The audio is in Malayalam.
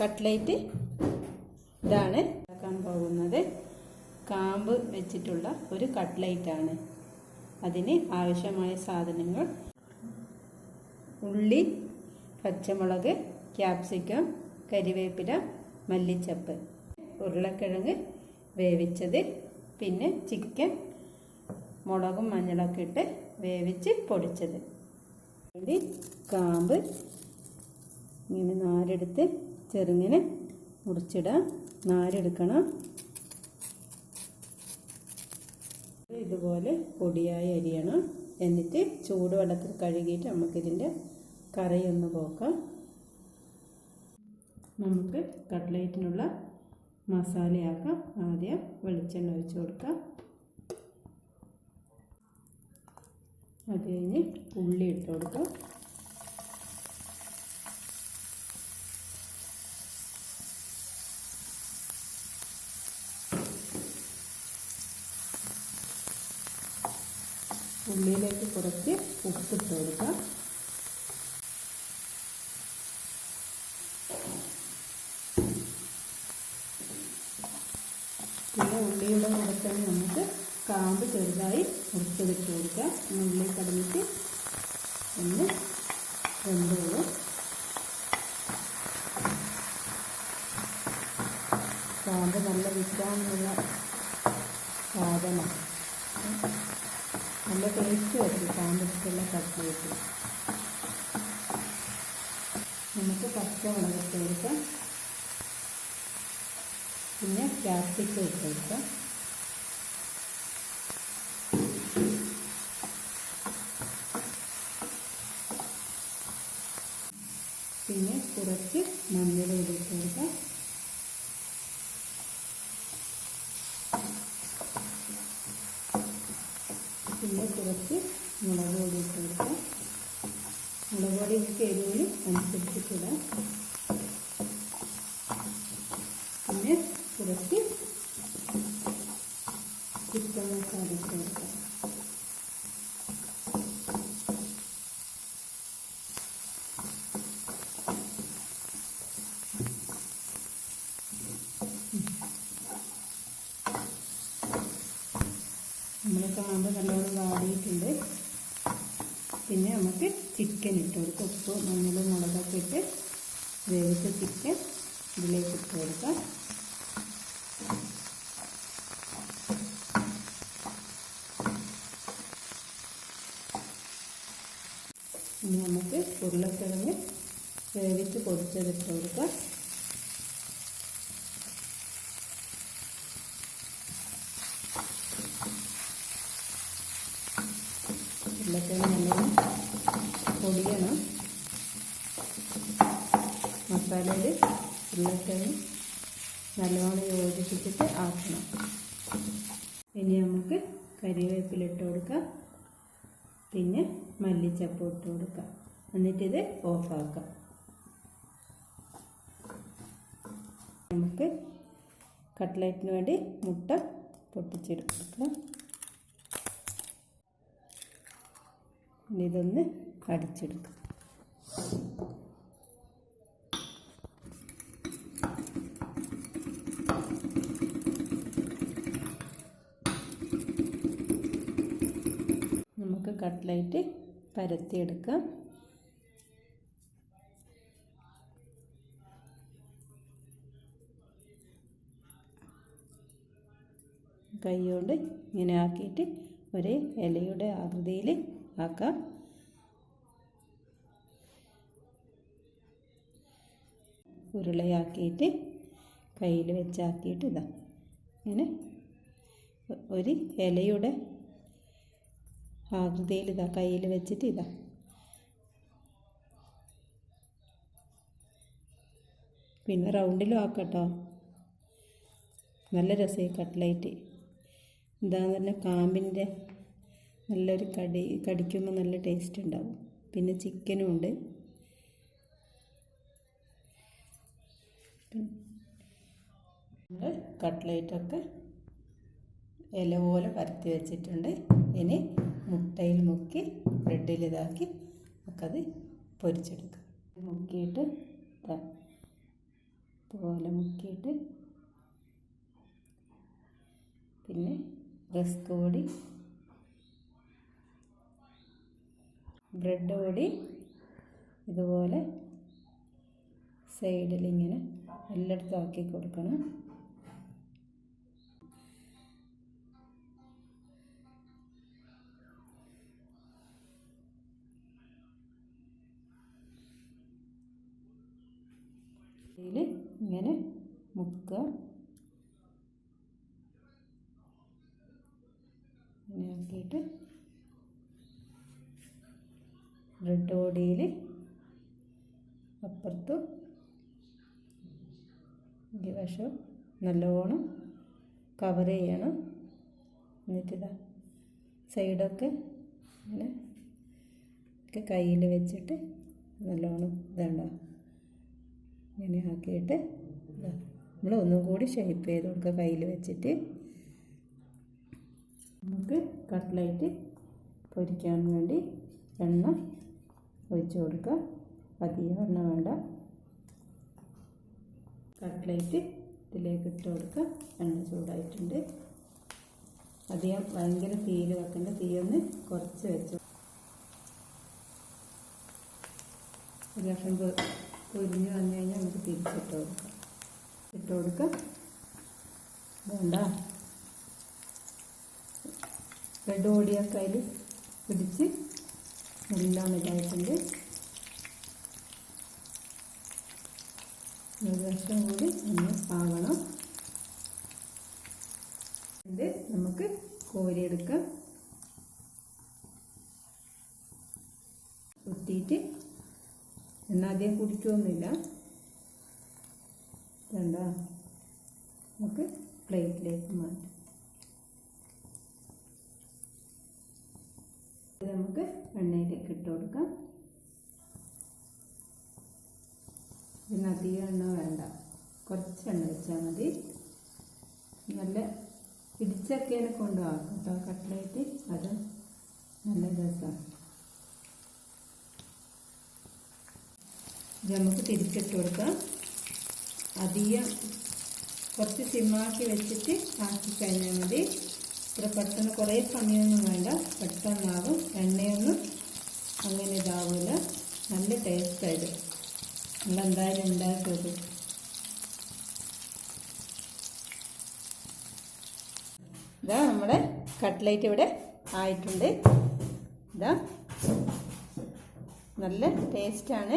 കട്ട്ലേറ്റ് ഇതാണ് ഉണ്ടാക്കാൻ പോകുന്നത്. കാമ്പ് വെച്ചിട്ടുള്ള ഒരു കട്ട്ലേറ്റ് ആണ് അതിന് ആവശ്യമായ സാധനങ്ങൾ ഉള്ളി പച്ചമുളക് ക്യാപ്സിക്കം കരിവേപ്പില മല്ലിച്ചപ്പ് ഉരുളക്കിഴങ്ങ് വേവിച്ചത് പിന്നെ ചിക്കൻ മുളകും മഞ്ഞളൊക്കെ ഇട്ട് വേവിച്ച് പൊടിച്ചത്. കാമ്പ് ഇങ്ങനെ നാരെടുത്ത് ചെറുങ്ങനെ മുറിച്ചിടുക. നാരെടുക്കണം. ഇതുപോലെ പൊടിയായി അരിയണം. എന്നിട്ട് ചൂടുവെള്ളത്തിൽ കഴുകിയിട്ട് നമുക്കിതിന്റെ കറിയൊന്ന് പോക്കാം. നമുക്ക് കട്ട്ലേറ്റിനുള്ള മസാലയാക്കാം. ആദ്യം വെളിച്ചെണ്ണ ഒഴിച്ച് കൊടുക്കാം. അത് കഴിഞ്ഞ് ഉള്ളി ഇട്ട് കൊടുക്കാം. ഉള്ളിയിലേക്ക് കുറച്ച് ഉപ്പിട്ട് കൊടുക്കാം. പിന്നെ ഉള്ളിയുടെ കൂടെ തന്നെ നമുക്ക് കാമ്പ് ചെറുതായി മുറിച്ചെടുത്ത് കൊടുക്കാം. ഉള്ളി കടന്നിട്ട് ഒന്ന് വെന്തോളും. കാമ്പ് നല്ല വിറ്റാമിനുള്ള സാധനം. നല്ല ടേസ്റ്റ് വരും കാമ്പിട്ടുള്ള കട്ട്ലേറ്റ് നമുക്ക് പച്ചമുളക് ഇട്ട് കൊടുക്കാം. പിന്നെ ക്യാപ്സിക്കം ഇട്ട് പിന്നെ കുറച്ച് മഞ്ഞൾ ഇട്ട് പിന്നെ കുറച്ച് മുളക് പൊടി ഇട്ട് കൊടുക്കാം. മുളക് പൊടി നമുക്ക് എരിവിന് അനുസരിച്ചിട്ടിടാം. പിന്നെ കുറച്ച് നല്ലോണം വാടിയിട്ടുണ്ട്. പിന്നെ നമുക്ക് ചിക്കൻ ഇട്ട് കൊടുക്കാം. ഉപ്പ് മഞ്ഞൾ മുളകൊക്കെ ഇട്ട് വേവിച്ച ചിക്കൻ ഇതിലേക്ക് ഇട്ട് കൊടുക്കാം. ഇനി നമുക്ക് ഉരുളക്കിഴങ്ങ് വേവിച്ച് പൊടിച്ചതിട്ട് കൊടുക്കാം. ഉരുളക്കിഴങ്ങ് നല്ലോണം പൊടിയണം. മസാലയിൽ ഉരുളക്കിഴങ്ങ് നല്ലോണം യോജിപ്പിച്ചിട്ട് ആക്കണം. ഇനി നമുക്ക് കരിവേപ്പില ഇട്ട് കൊടുക്കാം. പിന്നെ മല്ലിച്ചപ്പ് ഇട്ട് കൊടുക്കാം. എന്നിട്ടിത് ഓഫാക്കാം. നമുക്ക് കട്ട്ലറ്റിന് വേണ്ടി മുട്ട പൊട്ടിച്ചെടുക്കാം. ഇനി ഇതൊന്ന് അടിച്ചെടുക്കാം. നമുക്ക് കട്ട്ലൈറ്റ് പരത്തിയെടുക്കാം. കൈ കൊണ്ട് ഇങ്ങനെ ആക്കിയിട്ട് ഒരേ ഇലയുടെ ആകൃതിയിൽ ആക്കാം. ഉരുളയാക്കിയിട്ട് കയ്യിൽ വെച്ചാക്കിയിട്ട് ഇതാ. ഇങ്ങനെ ഒരു ഇലയുടെ ആകൃതിയിൽ ഇതാ കയ്യിൽ വെച്ചിട്ട് ഇതാ. പിന്നെ റൗണ്ടിലും ആക്കട്ടോ. നല്ല രസമായി കട്ട്ലൈറ്റ്. എന്താന്ന് പറഞ്ഞാൽ കാമ്പിന്റെ നല്ലൊരു കടി കടിക്കുമ്പോൾ നല്ല ടേസ്റ്റ് ഉണ്ടാവും. പിന്നെ ചിക്കനും ഉണ്ട്. കട്ട്ലേറ്റൊക്കെ ഇല പോലെ പരത്തി വെച്ചിട്ടുണ്ട്. ഇനി മുട്ടയിൽ മുക്കി ബ്രെഡിൽ ഇതാക്കി നമുക്കത് പൊരിച്ചെടുക്കാം. മുക്കിയിട്ട് ഇതുപോലെ മുക്കിയിട്ട് പിന്നെ റസ്ക് പൊടി ബ്രെഡ് പൊടി ഇതുപോലെ സൈഡിൽ ഇങ്ങനെ എല്ലായിടത്തും ആക്കി കൊടുക്കണം. ഇങ്ങനെ മുക്കുക. ഇങ്ങനെ ആക്കിയിട്ട് ബ്രെഡ് അപ്പുറത്തും ഈ ഇരുവശവും നല്ലോണം കവർ ചെയ്യണം. എന്നിട്ടിതാ സൈഡൊക്കെ ഇങ്ങനെ ഒക്കെ കയ്യിൽ വെച്ചിട്ട് നല്ലോണം ഇതാണ്ട ഇങ്ങനെ ആക്കിയിട്ട് നമ്മൾ ഒന്നും കൂടി ഷേപ്പ് ചെയ്ത് കൊടുക്കുക. കയ്യിൽ വെച്ചിട്ട് നമുക്ക് കട്ട്ലൈറ്റ് പൊരിക്കാൻ വേണ്ടി എണ്ണ ഒഴിച്ച് കൊടുക്കുക. പതിയെ എണ്ണ വേണ്ട. കട്ട്ലേറ്റ് ഇതിലേക്ക് ഇട്ട് കൊടുക്കുക. എണ്ണ ചൂടായിട്ടുണ്ട്. അധികം ഭയങ്കര തീയിൽ വെക്കേണ്ട. തീയൊന്ന് കുറച്ച് വെച്ചു ഒരു ലക്ഷം പൊരിഞ്ഞ് വന്നു കഴിഞ്ഞാൽ നമുക്ക് തിരിച്ചിട്ട് കൊടുക്കാം. ഇട്ട് കൊടുക്കാം വേണ്ട. റെഡ് ഓടിയൊക്കെ അതിൽ പിടിച്ച് എല്ലാം ഇതായിട്ടുണ്ട് ഒരു വർഷം കൂടി നമ്മൾ പാകണം ഇത് നമുക്ക് കോരിയെടുക്കാം. കുത്തിയിട്ട് എന്നാൽ ആദ്യം കുടിക്കൊന്നുമില്ല കണ്ടോ നമുക്ക് പ്ലേറ്റിലേക്ക് മാറ്റാം. നമുക്ക് എണ്ണയിലേക്ക് ഇട്ട് കൊടുക്കാം. ഇതിന് അധികം എണ്ണ വേണ്ട. കുറച്ച് എണ്ണ വെച്ചാൽ മതി. നല്ല ഇടിച്ചൊക്കെയാണ് കൊണ്ടുപോകാം കേട്ടോ. കട്ട്ലേറ്റ് അത് നല്ല രസമാണ് നമുക്ക് തിരിച്ചിട്ട് കൊടുക്കാം. അധികം കുറച്ച് സിമ്മാക്കി വെച്ചിട്ട് ആക്കി കഴിഞ്ഞാൽ മതി. ഇത്ര പെട്ടെന്ന് കുറേ സമയമൊന്നും വേണ്ട. പെട്ടെന്നാകും എണ്ണയൊന്നും അങ്ങനെ ഇതാവില്ല നല്ല ടേസ്റ്റായിട്ട് നമ്മളെന്തായാലും ഉണ്ടാക്കിയത്? ഇതാ നമ്മുടെ കട്ട്ലേറ്റ് ഇവിടെ ആയിട്ടുണ്ട്. ഇതാ. നല്ല ടേസ്റ്റാണ്